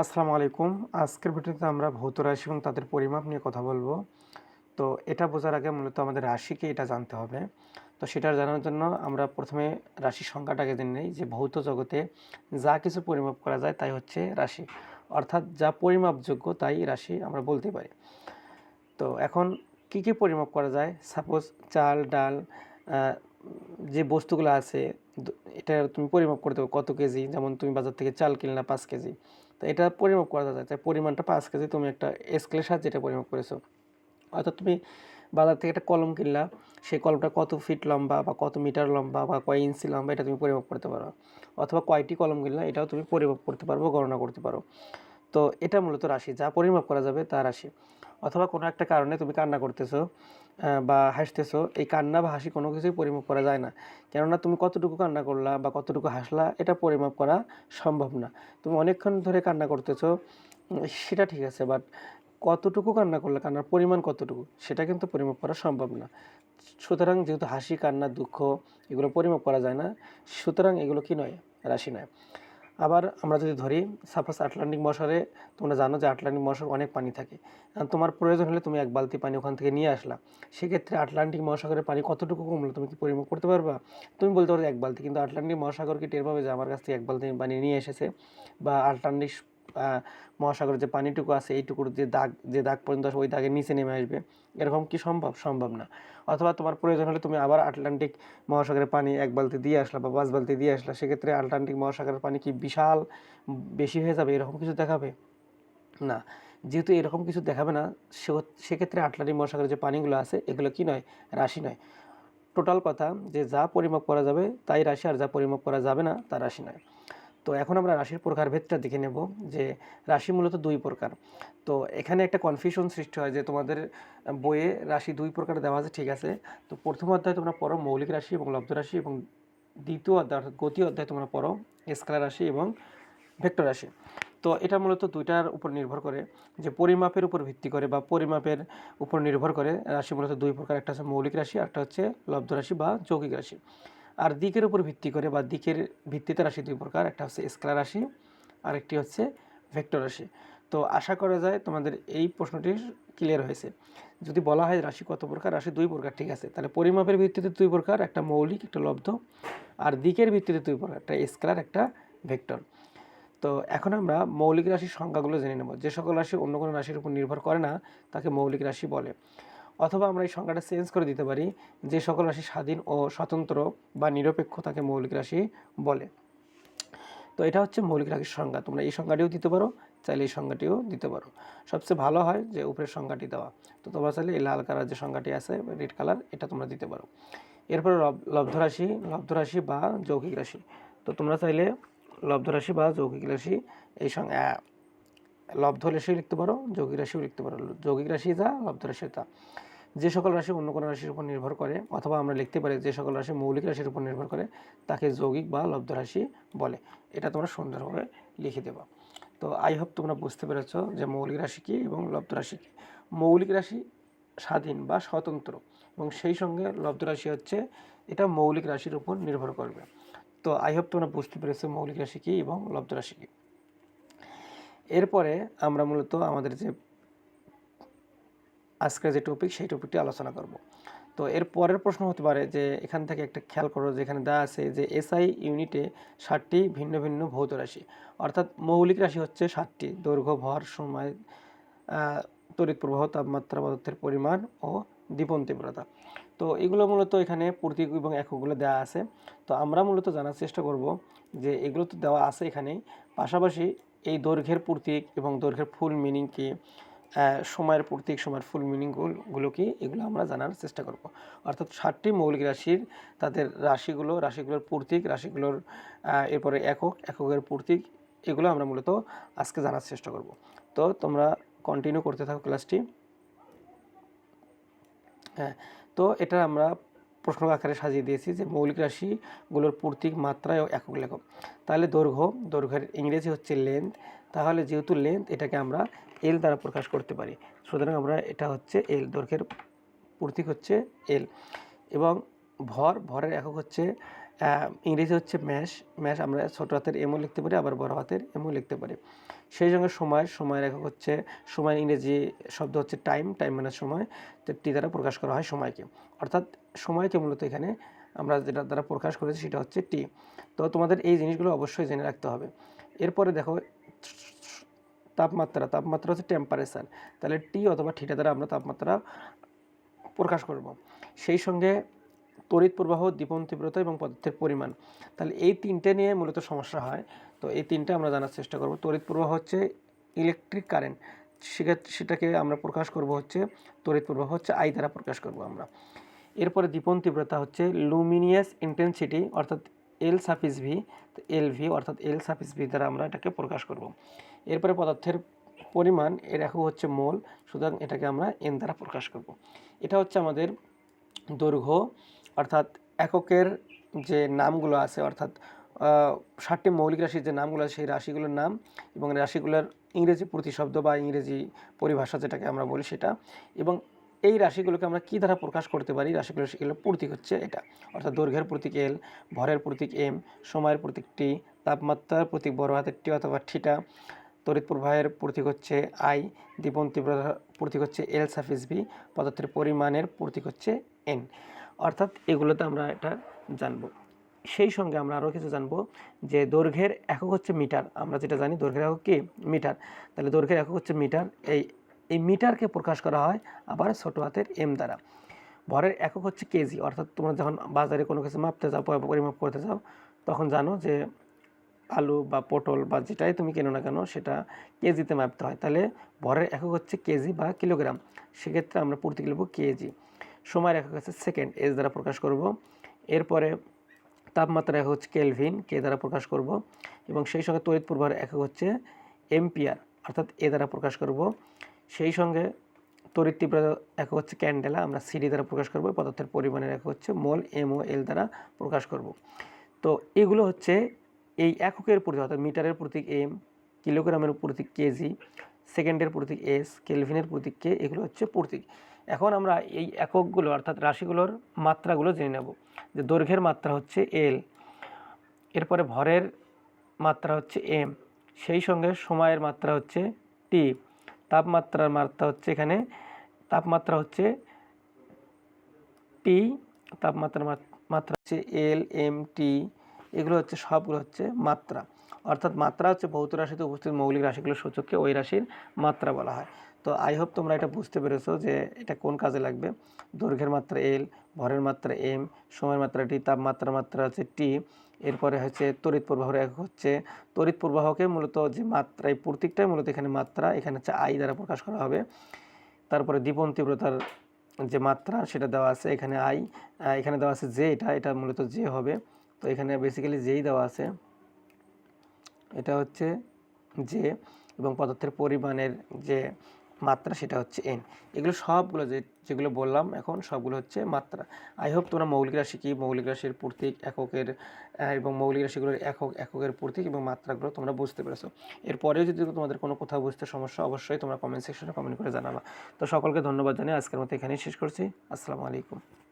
আসসালামু আলাইকুম। আজকের ভিডিওতে আমরা ভৌত রাশি এবং তাদের পরিমাপ নিয়ে কথা বলব। তো এটা বোঝার আগে মূলত আমাদের রাশিকে এটা জানতে হবে। তো সেটা জানার জন্য আমরা প্রথমে রাশির সংখ্যাটাকে জেনে নিই যে ভৌত জগতে যা কিছু পরিমাপ করা যায় তাই হচ্ছে রাশি। অর্থাৎ যা পরিমাপযোগ্য তাই রাশি আমরা বলতে পারি। তো এখন কি কি পরিমাপ করা যায়? সাপোজ চাল, ডাল যে বস্তুগুলো আছে এটা তুমি পরিমাপ করতে পারো কত কেজি? যেমন তুমি বাজার থেকে চাল কিনলা পাঁচ কেজি। তো এটা পরিমাপ করা যায়। তাই পরিমাণটা পাঁচ কেজি তুমি একটা স্কেলের সাহায্যে এটা পরিমাপ করেছ। অর্থাৎ তুমি বাজার থেকে একটা কলম কিনলা, সেই কলমটা কত ফিট লম্বা বা কত মিটার লম্বা বা কয় ইঞ্চি লম্বা এটা তুমি পরিমাপ করতে পারো। অথবা কয়টি কলম কিনলা, এটাও তুমি পরিমাপ করতে পারব গণনা করতে পারো। তো এটা মূলত রাশি, যা পরিমাপ করা যাবে তা রাশি। অথবা কোনো একটা কারণে তুমি কান্না করতেছো বা হাসতেছো, এই কান্না বা হাসি কোনো কিছুই পরিমাপ করা যায় না। কেননা তুমি কতটুকু কান্না করলা বা কতটুকু হাসলা, এটা পরিমাপ করা সম্ভব না। তুমি অনেকক্ষণ ধরে কান্না করতেছো সেটা ঠিক আছে বাট কতটুকু কান্না করলে, কান্নার পরিমাণ কতটুকু, সেটা কিন্তু পরিমাপ করা সম্ভব না। সুতরাং যেহেতু হাসি, কান্না, দুঃখ, এগুলো পরিমাপ করা যায় না, সুতরাং এগুলো কি নয়, রাশি নয়। আবার আমরা যদি ধরি সাপোজ আটলান্টিক মশারে তোমরা জানো যে আটলান্টিক মশার অনেক পানি থাকে। তোমার প্রয়োজন হলে তুমি এক বালতি পানি ওখান থেকে নিয়ে আসলা। সেক্ষেত্রে আটলান্টিক মহাসাগরের পানি কতটুকু কমলো তুমি কি পরিমাপ করতে পারবা? তুমি বলতে পারো এক বালতি, কিন্তু আটলান্টিক মহাসাগর কি টের পাবে যে আমার কাছ থেকে এক বালতি পানি নিয়ে এসেছে বা আটলান্টিক মহাসাগরের যে পানিটুকু আছে, এইটুকুর যে দাগ যে দাগ পর্যন্ত আসবে, ওই দাগের নিচে নেমে আসবে। এরকম কি সম্ভব? সম্ভব না। অথবা তোমার প্রয়োজন হলে তুমি আবার আটলান্টিক মহাসাগরের পানি এক বালতি দিয়ে আসলা বা পাঁচ বালতি দিয়ে আসলা, সেক্ষেত্রে আটলান্টিক মহাসাগরের পানি কি বিশাল বেশি হয়ে যাবে? এরকম কিছু দেখাবে? না। যেহেতু এরকম কিছু দেখাবে না সেক্ষেত্রে আটলান্টিক মহাসাগরের যে পানিগুলো আছে, এগুলো কি নয়? রাশি নয়। টোটাল কথা যে যা পরিমাপ করা যাবে, তাই রাশি, আর যা পরিমাপ করা যাবে না, তা রাশি নয়। তো এখন আমরা রাশির প্রকারভেদটা দেখে নেব যে রাশি মূলত দুই প্রকার। তো এখানে একটা কনফিউশন সৃষ্টি হয় যে তোমাদের বইয়ে রাশি দুই প্রকার দেওয়া আছে, ঠিক আছে? তো প্রথম অধ্যায়ে তোমরা পড়ো মৌলিক রাশি এবং লব্ধ রাশি এবং দ্বিতীয় অধ্যায় অর্থাৎ গতি অধ্যায় তোমরা পড়ো স্কেলার রাশি এবং ভেক্টর রাশি। তো এটা মূলত দুইটার উপর নির্ভর করে যে পরিমাপের উপর ভিত্তি করে বা পরিমাপের উপর নির্ভর করে রাশি মূলত দুই প্রকার, একটা হচ্ছে মৌলিক রাশি একটা হচ্ছে লব্ধ রাশি বা যৌগিক রাশি। আর দিকের উপর ভিত্তি করে বা দিকের ভিত্তিতে রাশি দুই প্রকার, একটা হচ্ছে স্কেলার রাশি আরেকটি হচ্ছে ভেক্টর রাশি। তো আশা করা যায় তোমাদের এই প্রশ্নটি ক্লিয়ার হয়েছে। যদি বলা হয় রাশি কত প্রকার, রাশি দুই প্রকার, ঠিক আছে। তাহলে পরিমাপের ভিত্তিতে দুই প্রকার, একটা মৌলিক, একটা লব্ধ আর দিকের ভিত্তিতে দুই প্রকার, একটা স্কেলার, একটা ভেক্টর। তো এখন আমরা মৌলিক রাশির সংখ্যাগুলো জেনে নেব। যে সকল রাশি অন্য কোনো রাশির উপর নির্ভর করে না, তাকে মৌলিক রাশি বলে। অথবা আমরা এই সংখ্যাটা চেঞ্জ করে দিতে পারি যে সকল রাশি স্বাধীন ও স্বতন্ত্র বা নিরপেক্ষ তাকে মৌলিক রাশি বলে। তো এটা হচ্ছে মৌলিক রাশির সংজ্ঞা। তোমরা এই সংজ্ঞাটিও দিতে পারো, চাইলে এই সংজ্ঞাটিও দিতে পারো। সবচেয়ে ভালো হয় যে উপরের সংজ্ঞাটি দেওয়া। তো তোমরা চাইলে এই লাল কালার যে সংজ্ঞাটি আছে রেড কালার এটা তোমরা দিতে পারো। এরপরে লব- লব্ধ রাশি লব্ধ রাশি বা যৌগিক রাশি। তো তোমরা চাইলে লব্ধ রাশি বা যৌগিক রাশি এই সঙ্গে লব্ধ রাশিও লিখতে পারো, যৌগিক রাশিও লিখতে পারো। যৌগিক রাশি যা, লব্ধ রাশি তা। যে সকল রাশি অন্য কোনো রাশির উপর নির্ভর করে, অথবা আমরা লিখতে পারি যে সকল রাশি মৌলিক রাশির উপর নির্ভর করে, তাকে যৌগিক বা লব্ধ রাশি বলে। এটা তোমরা সুন্দরভাবে লিখে দেবা। তো আই হোপ তোমরা বুঝতে পেরেছ যে মৌলিক রাশি কী এবং লব্ধ রাশি কী। মৌলিক রাশি স্বাধীন বা স্বতন্ত্র এবং সেই সঙ্গে লব্ধ রাশি হচ্ছে, এটা মৌলিক রাশির উপর নির্ভর করবে। তো আই হোপ তোমরা বুঝতে পেরেছ মৌলিক রাশি কী এবং লব্ধ রাশি কী। এরপরে আমরা মূলত আমাদের যে আজকের যে টপিক সেই টপিকটি আলোচনা করব। তো এর পরের প্রশ্ন হতে পারে যে, এখান থেকে একটা খেয়াল করো যে এখানে দেওয়া আছে যে এসআই ইউনিটে ষাটটি ভিন্ন ভিন্ন ভৌত রাশি। অর্থাৎ মৌলিক রাশি হচ্ছে ষাটটি দৈর্ঘ্য, ভর, সময় তড়িৎ প্রবাহ, তাপমাত্রা, পদার্থের পরিমাণ ও দীপন তীব্রতা। তো এগুলো মূলত এখানে প্রতীক এবং এককগুলো দেওয়া আছে। তো আমরা মূলত জানার চেষ্টা করব যে, এগুলো তো দেওয়া আছে এখানেই। পাশাপাশি এই দৈর্ঘ্যের প্রতীক এবং দৈর্ঘ্যের ফুল মিনিং কি সময়ের প্রতীক, সময়ের ফুল মিনিংগুলো কি এগুলো আমরা জানার চেষ্টা করব। অর্থাৎ ষাটটি মৌলিক রাশির তাদের রাশিগুলো, রাশিগুলোর প্রতীক, রাশিগুলোর এরপরে একক, এককের প্রতীক, এগুলো আমরা মূলত আজকে জানার চেষ্টা করব। তো তোমরা কন্টিনিউ করতে থাকো ক্লাসটি হ্যাঁ তো এটা আমরা প্রশ্ন আকারে সাজিয়ে দিয়েছি যে মৌলিক রাশিগুলোর প্রতীক মাত্রায় একক লেখক। তাহলে দৈর্ঘ্য, দৈর্ঘ্যের ইংরেজি হচ্ছে লেন্থ তাহলে যেহেতু লেন্থ এটাকে আমরা এল দ্বারা প্রকাশ করতে পারি। সুতরাং আমরা এটা হচ্ছে এল দৈর্ঘ্যের প্রতীক হচ্ছে এল এবং ভর, ভরের একক হচ্ছে ইংরেজি হচ্ছে ম্যাশ। ম্যাশ আমরা ছোট হাতের এমও লিখতে পারি, আবার বড় হাতের এমও লিখতে পারি। সেই সঙ্গে সময়, সময়ের একক হচ্ছে সময় ইংরেজি শব্দ হচ্ছে টাইম টাইম মানে সময়। তো টি দ্বারা প্রকাশ করা হয় সময়কে। অর্থাৎ সময়কে মূলত এখানে আমরা যেটা দ্বারা প্রকাশ করেছি সেটা হচ্ছে টি। তো তোমাদের এই জিনিসগুলো অবশ্যই জেনে রাখতে হবে। এরপরে দেখো, তাপমাত্রা। তাপমাত্রা হচ্ছে টেম্পারেচার তাহলে টি অথবা ঠিটা দ্বারা আমরা তাপমাত্রা প্রকাশ করব। সেই সঙ্গে তড়িৎ প্রবাহ দীপন তীব্রতা এবং পদার্থের পরিমাণ। তাহলে এই তিনটে নিয়ে মূলত সমস্যা হয়। তো এই তিনটে আমরা জানার চেষ্টা করব। তড়িৎ প্রবাহ হচ্ছে ইলেকট্রিক কারেন্ট সেটাকে আমরা প্রকাশ করব হচ্ছে তড়িৎ প্রবাহ হচ্ছে আই দ্বারা প্রকাশ করব আমরা। এরপরে দীপন তীব্রতা হচ্ছে লুমিনিয়াস ইন্টেন্সিটি অর্থাৎ এল সাফিস ভি এল ভি অর্থাৎ এল সাফিস ভি দ্বারা আমরা এটাকে প্রকাশ করব। এরপরে পদার্থের পরিমাণ, এর একক হচ্ছে মোল, সুতরাং এটাকে আমরা এন দ্বারা প্রকাশ করব। এটা হচ্ছে আমাদের দৈর্ঘ্য অর্থাৎ এককের যে নামগুলো আছে, অর্থাৎ ষাটটি মৌলিক রাশির যে নামগুলো আছে, সেই রাশিগুলোর নাম এবং রাশিগুলোর ইংরেজি প্রতিশব্দ বা ইংরেজি পরিভাষা যেটাকে আমরা বলি সেটা এবং এই রাশিগুলোকে আমরা কী দ্বারা প্রকাশ করতে পারি? রাশিগুলো সেগুলো প্রতীক হচ্ছে এটা। অর্থাৎ দৈর্ঘ্যের প্রতীক এল ভরের প্রতীক এম সময়ের প্রতীক টি তাপমাত্রার প্রতীক বড় হাতের টি অথবা ঠিটা তড়িৎ প্রবাহের প্রতীক হচ্ছে আই দীপন তীব্রতার প্রতীক হচ্ছে এল সাফিস বি পদার্থের পরিমাণের প্রতীক হচ্ছে এন অর্থাৎ এগুলোতে আমরা এটা জানব। সেই সঙ্গে আমরা আরও কিছু জানব যে দৈর্ঘ্যের একক হচ্ছে মিটার। আমরা যেটা জানি দৈর্ঘ্যের একক কি? মিটার। তাহলে দৈর্ঘ্যের একক হচ্ছে মিটার। এই এই মিটারকে প্রকাশ করা হয় আবার ছোটো হাতের এম দ্বারা। ভরের একক হচ্ছে কেজি। অর্থাৎ তোমরা যখন বাজারে কোনো কিছু মাপতে যাও পরিমাপ করতে যাও, তখন জানো যে আলু বা পটল বা যেটাই তুমি কেনো না কেন, সেটা কেজিতে মাপতে হয়। তাহলে ভরের একক হচ্ছে কেজি বা কিলোগ্রাম। সেক্ষেত্রে আমরা প্রতি লিখব কেজি। সময়ের একক হচ্ছে সেকেন্ড এস দ্বারা প্রকাশ করব। এরপরে তাপমাত্রা একক হচ্ছে কেলভিন কে দ্বারা প্রকাশ করব। এবং সেই সঙ্গে তড়িৎ প্রবাহের একক হচ্ছে এম্পিয়ার অর্থাৎ এ দ্বারা প্রকাশ করব। সেই সঙ্গে তড়িৎ তীব্রতা একক হচ্ছে ক্যান্ডেলা আমরা সিডি দ্বারা প্রকাশ করব। পদার্থের পরিমাণের একক হচ্ছে মোল এম ও এল দ্বারা প্রকাশ করব। তো এগুলো হচ্ছে এই এককের প্রতীক অর্থাৎ মিটারের প্রতীক এম কিলোগ্রামের প্রতীক কেজি সেকেন্ডের প্রতীক এস কেলভিনের প্রতীক কে এগুলো হচ্ছে প্রতীক। এখন আমরা এই এককগুলো, অর্থাৎ রাশিগুলোর মাত্রাগুলো জেনে নেব। যে দৈর্ঘ্যের মাত্রা হচ্ছে এল এরপরে ভরের মাত্রা হচ্ছে এম সেই সঙ্গে সময়ের মাত্রা হচ্ছে টি তাপমাত্রার মাত্রা হচ্ছে এখানে, তাপমাত্রা হচ্ছে টি তাপমাত্রার মাত্রা হচ্ছে এল এম টি এগুলো হচ্ছে, সবগুলো হচ্ছে মাত্রা। অর্থাৎ মাত্রা হচ্ছে ভৌত রাশিতে উপস্থিত মৌলিক রাশিগুলোর সূচককে ওই রাশির মাত্রা বলা হয়। তো আই হোপ তোমরা এটা বুঝতে পেরেছ যে এটা কোন কাজে লাগবে। দৈর্ঘ্যের মাত্রা এল ভরের মাত্রা এম সময়ের মাত্রা টি তাপমাত্রার মাত্রা হচ্ছে টি এরপরে হচ্ছে তড়িৎ প্রবাহের এক হচ্ছে। তড়িৎ প্রবাহকে মূলত যে মাত্রা এই প্রতীকটাই মূলত এখানে মাত্রা, এখানে হচ্ছে আই দ্বারা প্রকাশ করা হবে। তারপরে দীপন তীব্রতার যে মাত্রা, সেটা দেওয়া আছে এখানে আই এখানে দেওয়া আছে যে এটা এটা মূলত যে হবে। তো এখানে বেসিক্যালি যেই দেওয়া আছে। এটা হচ্ছে যে এবং পদার্থের পরিমাণের যে মাত্রা সেটা হচ্ছে এন এগুলো সবগুলো যে, যেগুলো বললাম এখন সবগুলো হচ্ছে মাত্রা। আই হোপ তোমরা মৌলিক রাশি কি? মৌলিক রাশির প্রতীক এককের এবং মৌলিক রাশিগুলোর একক, এককের প্রতীক এবং মাত্রাগুলো তোমরা বুঝতে পেরেছ। এরপরেও যদি তোমাদের কোনো কোথাও বুঝতে সমস্যা, অবশ্যই তোমরা কমেন্ট সেকশনে কমেন্ট করে জানাবা। তো সকলকে ধন্যবাদ জানিয়ে আজকের মতো এখানেই শেষ করছি। আসসালামু আলাইকুম।